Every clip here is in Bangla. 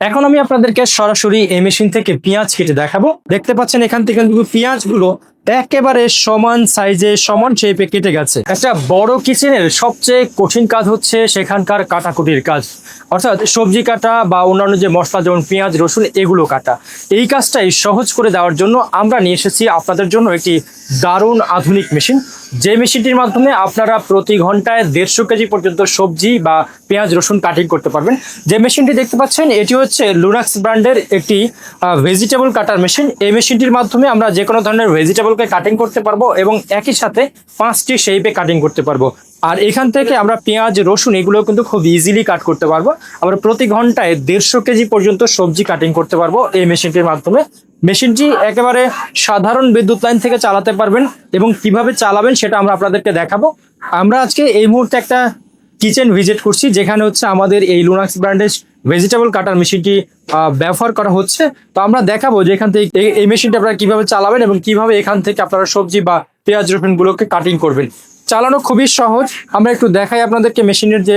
এখন আমি আপনাদেরকে সরাসরি এই মেশিন থেকে পেঁয়াজ কেটে দেখাবো। দেখতে পাচ্ছেন, এখান থেকে কিন্তু পেঁয়াজগুলো একেবারে সমান সাইজে সমান শেপে কেটে গেছে। একটা বড় কিচেনের সবচেয়ে কঠিন কাজ হচ্ছে সেখানকার কাটাকুটির কাজ। অর্থাৎ সবজি কাটা বা অন্যান্য যে মশলা, যেমন পেঁয়াজ, রসুন, এগুলো কাটা। এই কাজটাই সহজ করে দেওয়ার জন্য আমরা নিয়ে এসেছি আপনাদের জন্য একটি দারুণ আধুনিক মেশিন যে মেশিনটির মাধ্যমে আপনারা প্রতি ঘন্টায় দেড়শো কেজি পর্যন্ত সবজি বা পেঁয়াজ, রসুন কাটিং করতে পারবেন। যে মেশিনটি দেখতে পাচ্ছেন, এটি হচ্ছে লুনাক্স ব্র্যান্ডের একটি ভেজিটেবল কাটার মেশিন এই মেশিনটির মাধ্যমে আমরা যে কোনো ধরনের ভেজিটেবলকে কাটিং করতে পারব এবং একই সাথে পাঁচটি শেপে কাটিং করতে পারব। আর এখান থেকে আমরা পেঁয়াজ, রসুন এগুলো কিন্তু খুব ইজিলি কাট করতে পারব। আমরা প্রতি ঘন্টায় দেড়শো কেজি পর্যন্ত সবজি কাটিং করতে পারব এই মেশিনটির মাধ্যমে। মেশিনটি একেবারে সাধারণ বিদ্যুৎ লাইন থেকে চালাতে পারবেন এবং কীভাবে চালাবেন সেটা আমরা আপনাদেরকে দেখাবো। আমরা আজকে এই মুহূর্তে একটা কিচেন ভিজিট করছি, যেখানে হচ্ছে আমাদের এই লুনাক্স ব্র্যান্ডের ভেজিটেবল কাটার মেশিনটি ব্যবহার করা হচ্ছে। তো আমরা দেখাবো যে এখান থেকে এই মেশিনটা আপনারা কীভাবে চালাবেন এবং কীভাবে এখান থেকে আপনারা সবজি বা পেঁয়াজ, রসুনগুলোকে কাটিং করবেন। চালানো খুবই সহজ। আমরা একটু দেখাই আপনাদেরকে মেশিনের যে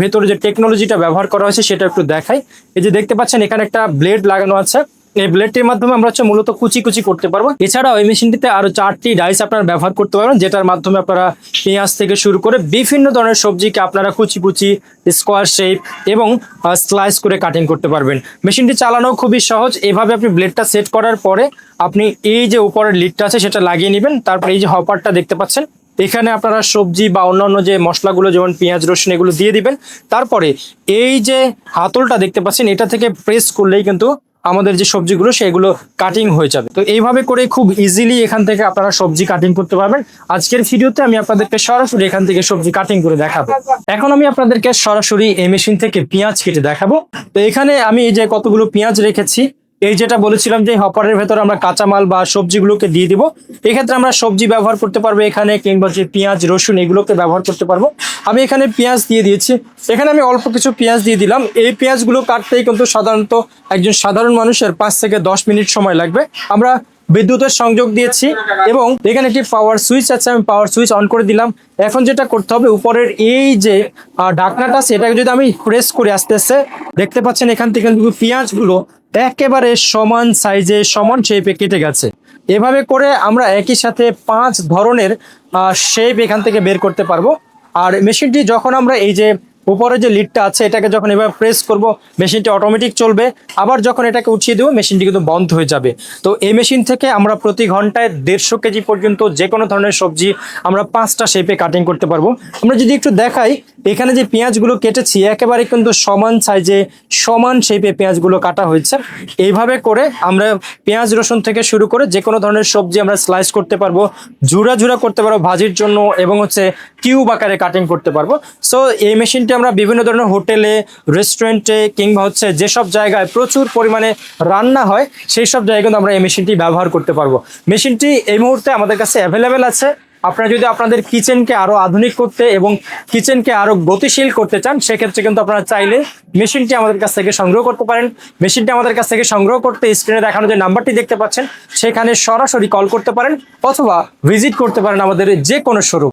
ভেতরে যে টেকনোলজিটা ব্যবহার করা হয়েছে, সেটা একটু দেখাই। এই যে দেখতে পাচ্ছেন, এখানে একটা ব্লেড লাগানো আছে। এই ব্লেডটির মাধ্যমে আমরা হচ্ছে মূলত কুচি কুচি করতে পারব। এছাড়াও এই মেশিনটিতে আরও চারটি ডাইস আপনারা ব্যবহার করতে পারবেন, যেটার মাধ্যমে আপনারা পেঁয়াজ থেকে শুরু করে বিভিন্ন ধরনের সবজিকে আপনারা কুচি কুচি স্কোয়ার শেপ এবং স্লাইস করে কাটিং করতে পারবেন। মেশিনটি চালানো খুবই সহজ। এভাবে আপনি ব্লেডটা সেট করার পরে আপনি এই যে উপরের লিডটা আছে, সেটা লাগিয়ে নেবেন। তারপর এই যে হপারটা দেখতে পাচ্ছেন এখানে আপনারা সবজি বা অন্যান্য যে মশলাগুলো, যেমন পেঁয়াজ, রসুন, এগুলো দিয়ে দিবেন। তারপরে এই যে হাতলটা দেখতে পাচ্ছেন, এটা থেকে প্রেস করলেই কিন্তু আমাদের যে সবজিগুলো, সেগুলো কাটিং হয়ে যাবে। তো এইভাবে করে খুব ইজিলি এখান থেকে আপনারা সবজি কাটিং করতে পারবেন। আজকের ভিডিওতে আমি আপনাদেরকে সরাসরি এখান থেকে সবজি কাটিং করে দেখাবো। এখন আমি আপনাদেরকে সরাসরি এই মেশিন থেকে পেঁয়াজ কেটে দেখাবো। তো এখানে আমি এই যে কতগুলো পেঁয়াজ রেখেছি এই যেটা বলেছিলাম যে হপারের ভেতর আমরা কাঁচামাল বা সবজিগুলোকে দিয়ে দিব, এক্ষেত্রে আমরা সবজি ব্যবহার করতে পারব এখানে কিংবা যে পেঁয়াজ, রসুন এগুলোকে ব্যবহার করতে পারব। আমি এখানে পেঁয়াজ দিয়ে দিয়েছি। এখানে আমি অল্প কিছু পেঁয়াজ দিয়ে দিলাম। এই পেঁয়াজগুলো কাটতেই কিন্তু সাধারণত একজন সাধারণ মানুষের পাঁচ থেকে দশ মিনিট সময় লাগবে। আমরা বিদ্যুতের সংযোগ দিয়েছি এবং এখানে একটি পাওয়ার সুইচ আছে, আমি পাওয়ার সুইচ অন করে দিলাম। এখন যেটা করতে হবে, উপরের এই যে ঢাকনাটা এটাকে যদি আমি প্রেস করে আস্তে আস্তে, দেখতে পাচ্ছেন এখান থেকে কিন্তু পেঁয়াজগুলো একেবারে সমান সাইজে সমান শেপে কেটে গেছে। এভাবে করে আমরা একই সাথে পাঁচ ধরনের শেপ এখান থেকে বের করতে পারব। আর মেশিনটি যখন আমরা এই যে উপরে যে লিডটা আছে, এটাকে যখন এভাবে প্রেস করব মেশিনটি অটোমেটিক চলবে। আবার যখন এটাকে উঠিয়ে দেবো মেশিনটি কিন্তু বন্ধ হয়ে যাবে। তো এই মেশিন থেকে আমরা প্রতি ঘন্টায় দেড়শো কেজি পর্যন্ত যে কোনো ধরনের সবজি আমরা পাঁচটা শেপে কাটিং করতে পারব। আমরা যদি একটু দেখাই, এখানে যে পেঁয়াজগুলো কেটেছি, একেবারে কিন্তু সমান সাইজে সমান শেপে পেঁয়াজগুলো কাটা হয়েছে। এইভাবে করে আমরা পেঁয়াজ, রসুন থেকে শুরু করে যে কোনো ধরনের সবজি আমরা স্লাইস করতে পারব ঝুরা ঝুরা করতে পারব ভাজির জন্য এবং হচ্ছে কিউব আকারে কাটিং করতে পারব। সো এই মেশিনটি আমরা বিভিন্ন ধরনের হোটেলে রেস্টুরেন্টে কিংবা হচ্ছে যেসব জায়গায় প্রচুর পরিমাণে রান্না হয়, সেই সব জায়গায় কিন্তু আমরা এই মেশিনটি ব্যবহার করতে পারব। মেশিনটি এই মুহূর্তে আমাদের কাছে অ্যাভেলেবেল আছে। আপনারা যদি আপনাদের কিচেনকে আরও আধুনিক করতে এবং কিচেনকে আরও গতিশীল করতে চান, সেক্ষেত্রে কিন্তু আপনারা চাইলে মেশিনটি আমাদের কাছ থেকে সংগ্রহ করতে পারেন। মেশিনটি আমাদের কাছ থেকে সংগ্রহ করতে স্ক্রিনে দেখানো যে নাম্বারটি দেখতে পাচ্ছেন, সেখানে সরাসরি কল করতে পারেন অথবা ভিজিট করতে পারেন আমাদের যে কোনো শোরুম